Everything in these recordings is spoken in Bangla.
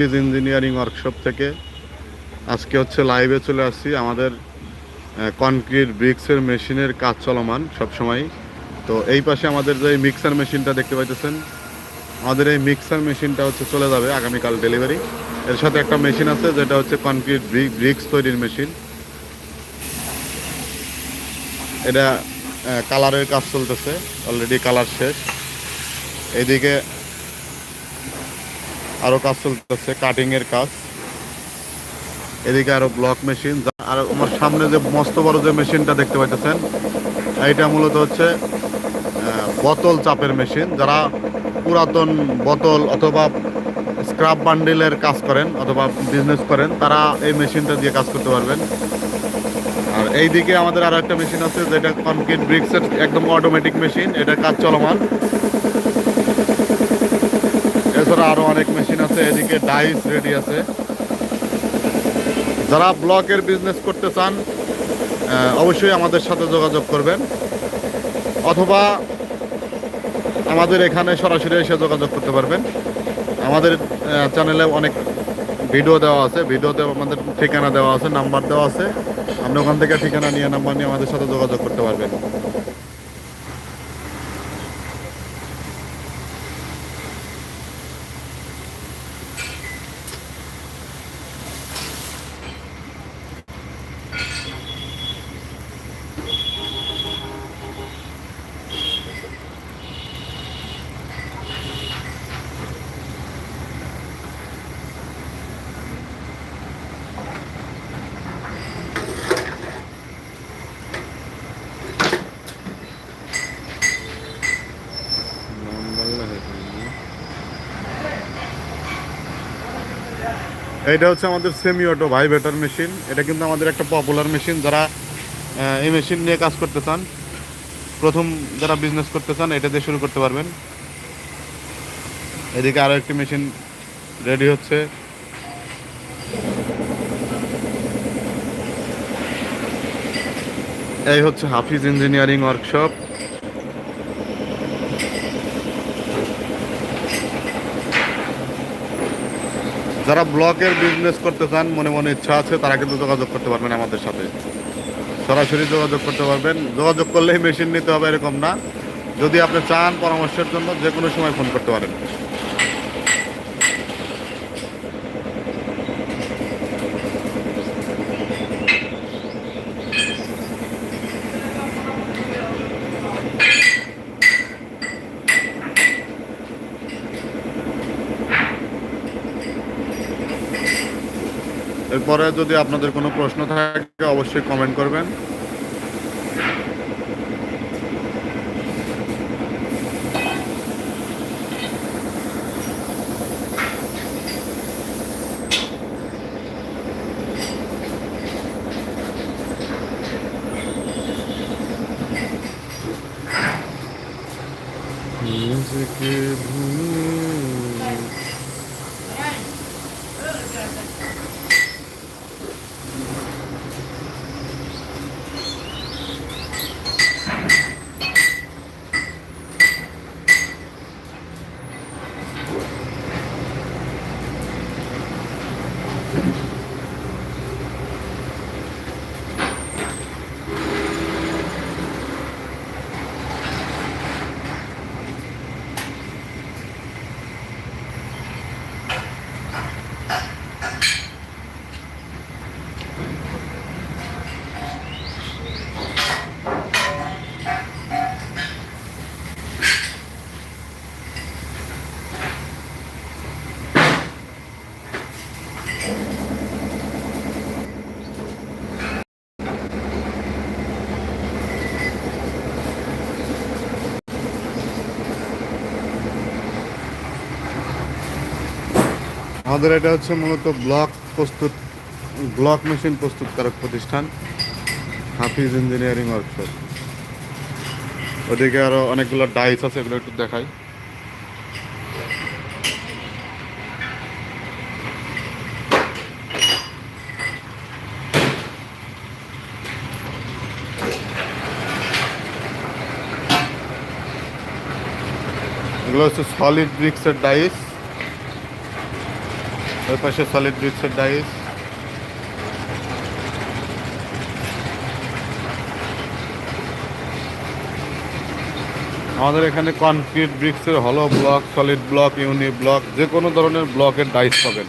হাফিজ ইঞ্জিনিয়ারিং ওয়ার্কশপ থেকে আজকে হচ্ছে লাইভে চলে আসছি। আমাদের কনক্রিট ব্রিক্সের মেশিনের কাজ চলমান সবসময় তো এই পাশে আমাদের যে মিক্সার মেশিনটা দেখতে পাইতেছেন, আমাদের এই মিক্সার মেশিনটা হচ্ছে চলে যাবে আগামীকাল ডেলিভারি এর সাথে একটা মেশিন আছে, যেটা হচ্ছে কনক্রিট ব্রিক্স তৈরির মেশিন এটা কালারের কাজ চলতেছে অলরেডি কালার শেষ। এইদিকে আরও কাজ চলতেছে কাটিং এর কাজ। এদিকে আরও ব্লক মেশিন আর আমার সামনে যে মস্ত বড় যে মেশিনটা দেখতে পাইতেছেন, এইটা মূলত হচ্ছে বোতল চাপের মেশিন যারা পুরাতন বোতল অথবা স্ক্রাব বান্ডিলের কাজ করেন অথবা বিজনেস করেন, তারা এই মেশিনটা দিয়ে কাজ করতে পারবেন। আর এইদিকে আমাদের আরও একটা মেশিন আছে, যেটা কনক্রিট ব্রিক্সের একদম অটোমেটিক মেশিন এটা কাজ চলমান। এছাড়া আরও অনেক মেশিন আছে, এদিকে ডাইস রেডি আছে। যারা ব্লকের বিজনেস করতে চান অবশ্যই আমাদের সাথে যোগাযোগ করবেন। অথবা আমাদের এখানে সরাসরি এসে যোগাযোগ করতে পারবেন। আমাদের চ্যানেলে অনেক ভিডিও দেওয়া আছে। ভিডিওতে আমাদের ঠিকানা দেওয়া আছে নাম্বার দেওয়া আছে। আপনি ওখান থেকে ঠিকানা নিয়ে নাম্বার নিয়ে আমাদের সাথে যোগাযোগ করতে পারবেন। এইটা হচ্ছে আমাদের সেমি অটো ভাইব্রেটর মেশিন এটা কিন্তু আমাদের একটা পপুলার মেশিন যারা এই মেশিন নিয়ে কাজ করতে চান, প্রথম যারা বিজনেস করতে চান, এটা দিয়ে শুরু করতে পারবেন। এদিকে আরও একটি মেশিন রেডি হচ্ছে। এই হচ্ছে হাফিজ ইঞ্জিনিয়ারিং ওয়ার্কশপ যারা ব্লকের বিজনেস করতে চান, মনে মনে ইচ্ছা আছে, তারা কিন্তু যোগাযোগ করতে পারবেন আমাদের সাথে। সরাসরি যোগাযোগ করতে পারবেন। যোগাযোগ করলেই মেশিন নিতে হবে, এরকম না। যদি আপনি চান পরামর্শের জন্য যে কোনো সময় ফোন করতে পারেন। এরপরে যদি আপনাদের কোনো প্রশ্ন থাকে অবশ্যই কমেন্ট করবেন। নিজেকে ভুলে আমাদের এটা হচ্ছে মূলত ব্লক প্রস্তুত, ব্লক মেশিন প্রস্তুতকারক প্রতিষ্ঠান, হাফিজ ইঞ্জিনিয়ারিং ওয়ার্কশপ। ওদিকে আরও অনেকগুলো ডাইস আছে, এগুলো একটু দেখাই। এগুলো হচ্ছে সলিড ব্রিক্সের ডাইস। ওই পাশে সলিড ব্রিক্সের ডাইস আমাদের এখানে কনক্রিট ব্রিক্সের হলো block solid block uni block যে কোনো ধরনের ব্লকের ডাইস পাবেন।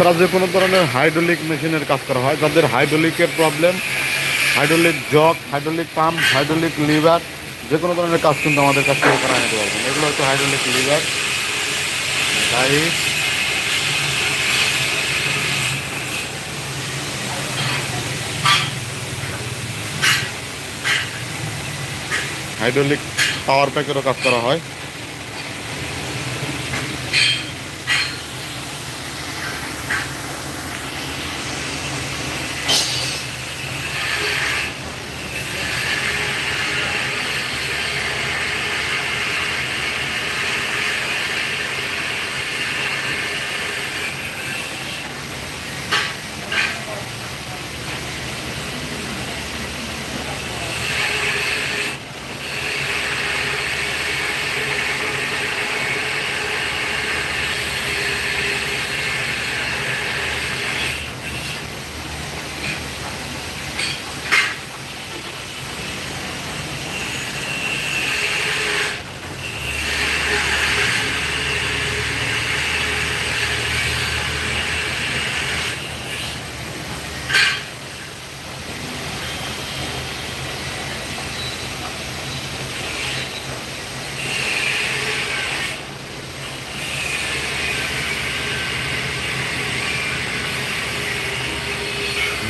এছাড়া যে কোনো ধরনের হাইড্রোলিক মেশিনের কাজ করা হয়, যাদের হাইড্রোলিকের problem hydraulic jack, hydraulic pump, hydraulic lever, যে কোনো ধরনের কাজ কিন্তু আমাদের কাছ থেকে করা নিতে পারবেন এগুলো হচ্ছে হাইড্রোলিক লিভার হাইড্রোলিক পাওয়ার প্যাকেরও কাজ করা হয়।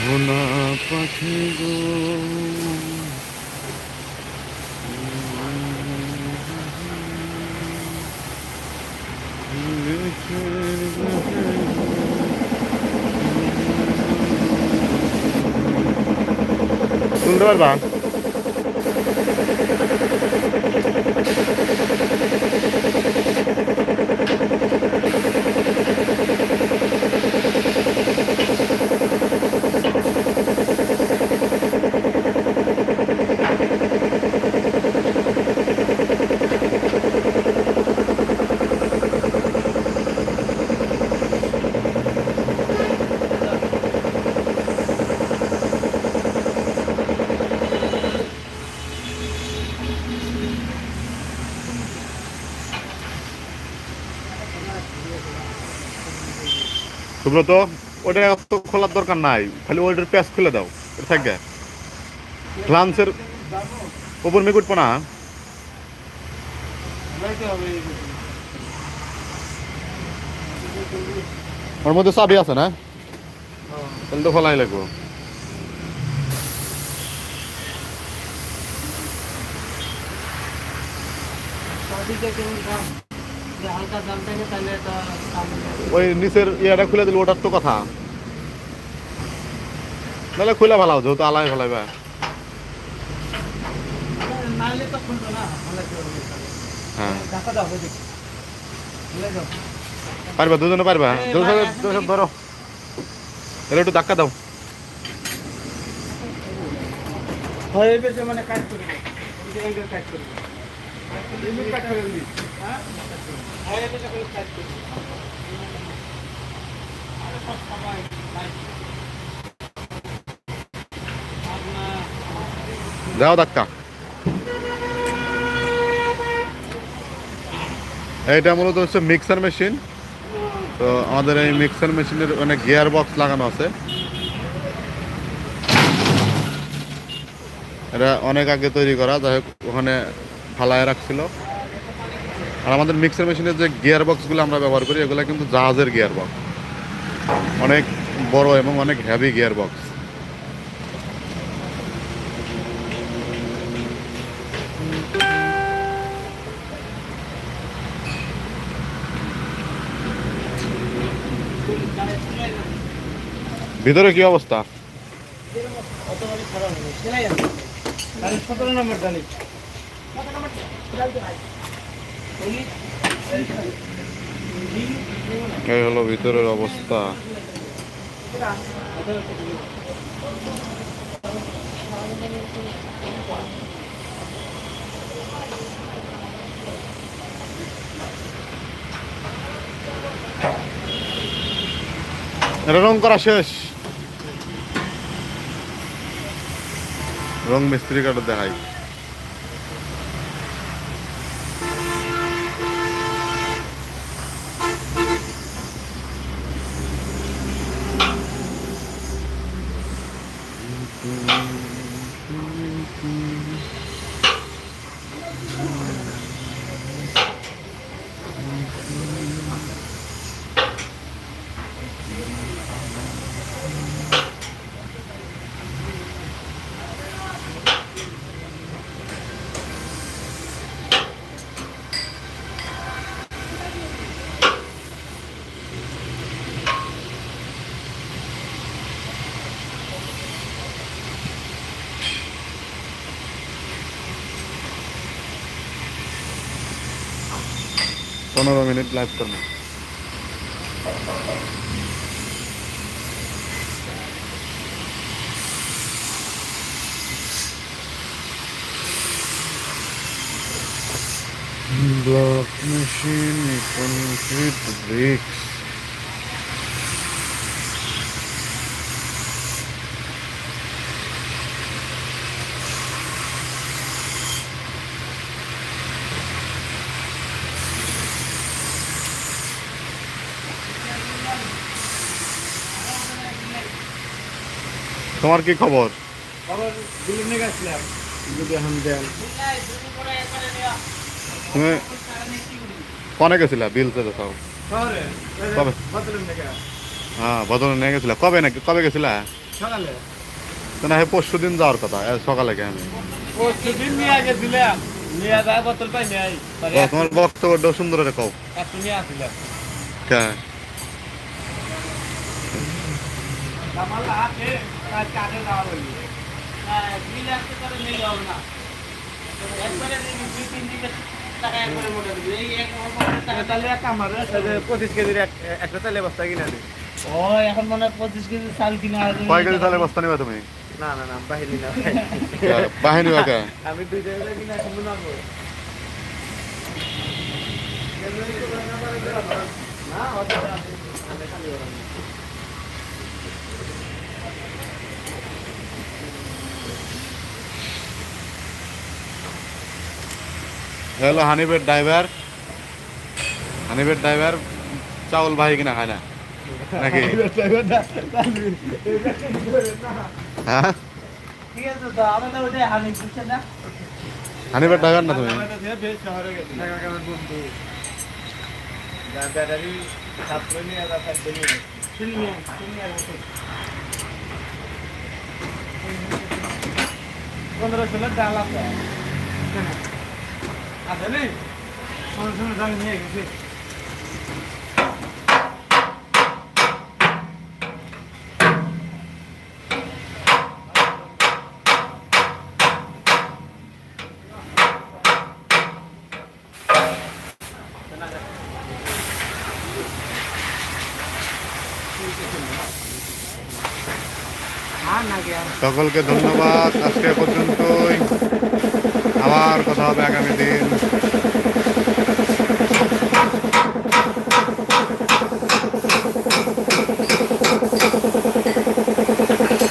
ভোলা পাখি গো। শুনতে পারবা? সুব্রত ওটা তো খোলার দরকার নাই, খালি ওইটার প্যাচ খুলে দাও, এটা থাকবে ফ্লান্সের ওপর মেঘ উঠবো না ওর মধ্যে চাবি আছে না? তাহলে তো খোলাই লাগবো। তাহলে। ওই নিচের ইয়েটা খুলে দিল ওটার তো কথা। নাহলে খুলে ভালো আলাই তো না ভালো দাও পারবা দুজনে পারবা দুজন ভাই, দুজন ধরো। এলে একটু ধাক্কা দাও। হয়ে গেছে মানে কাজ করে দাও এই যে কাজ করে দাও লিমিট কাজ করে যাও ধাক্কা এইটা মূলত হচ্ছে মিক্সার মেশিন তো আমাদের এই মিক্সার মেশিনের অনেক গিয়ার বক্স লাগানো আছে। এটা অনেক আগে তৈরি করা, যাই হোক ওখানে ফালায় রাখছিল। আর আমাদের মিক্সার মেশিনের যে গিয়ার বক্সগুলো আমরা ব্যবহার করি, এগুলো কিন্তু জাহাজের গিয়ার বক্স অনেক বড় এবং অনেক হেভি গিয়ার বক্স ভিতরে কি অবস্থা? নম্বর এই হলো ভিতরের অবস্থা। রং করা শেষ। রং মিস্ত্রি কাটা দেখাই। পনেরো মিনিট লাইভ করব Block machine, concrete তোমার কি খবর? তুমি কনে গেছিলা? বিল চেয়ে দেখাও কবে? হ্যাঁ বদলে নিয়ে গেছিলা। কবে নাকি কবে গেছিলা? না পরশু দিন যাওয়ার কথা সকালে কে আমি। তোমার বক্তব্যটা সুন্দর কও একটু হাতে কাজ একটা তেলে বস্তা কিনে এখন মনে হয় কেজি চাল কিনা কয় কেজি তাহলে বস্তা নিবা তুমি না না না বাহিনী না আমি দুই জায়গায় কিনে বানাবো না হলো হানিফের ড্রাইভার হানিফের ড্রাইভার চাউল ভাই কিনা খায় না। নাকি? হ্যাঁ? হানিফের ড্রাইভার না তুমি? পনেরো ষোলো ডাল আছে আছে নি পনেরো ষোলো ডাল নিয়ে গেছি সকলকে ধন্যবাদ আজকে পর্যন্তই। আবার কথা হবে আগামী দিন।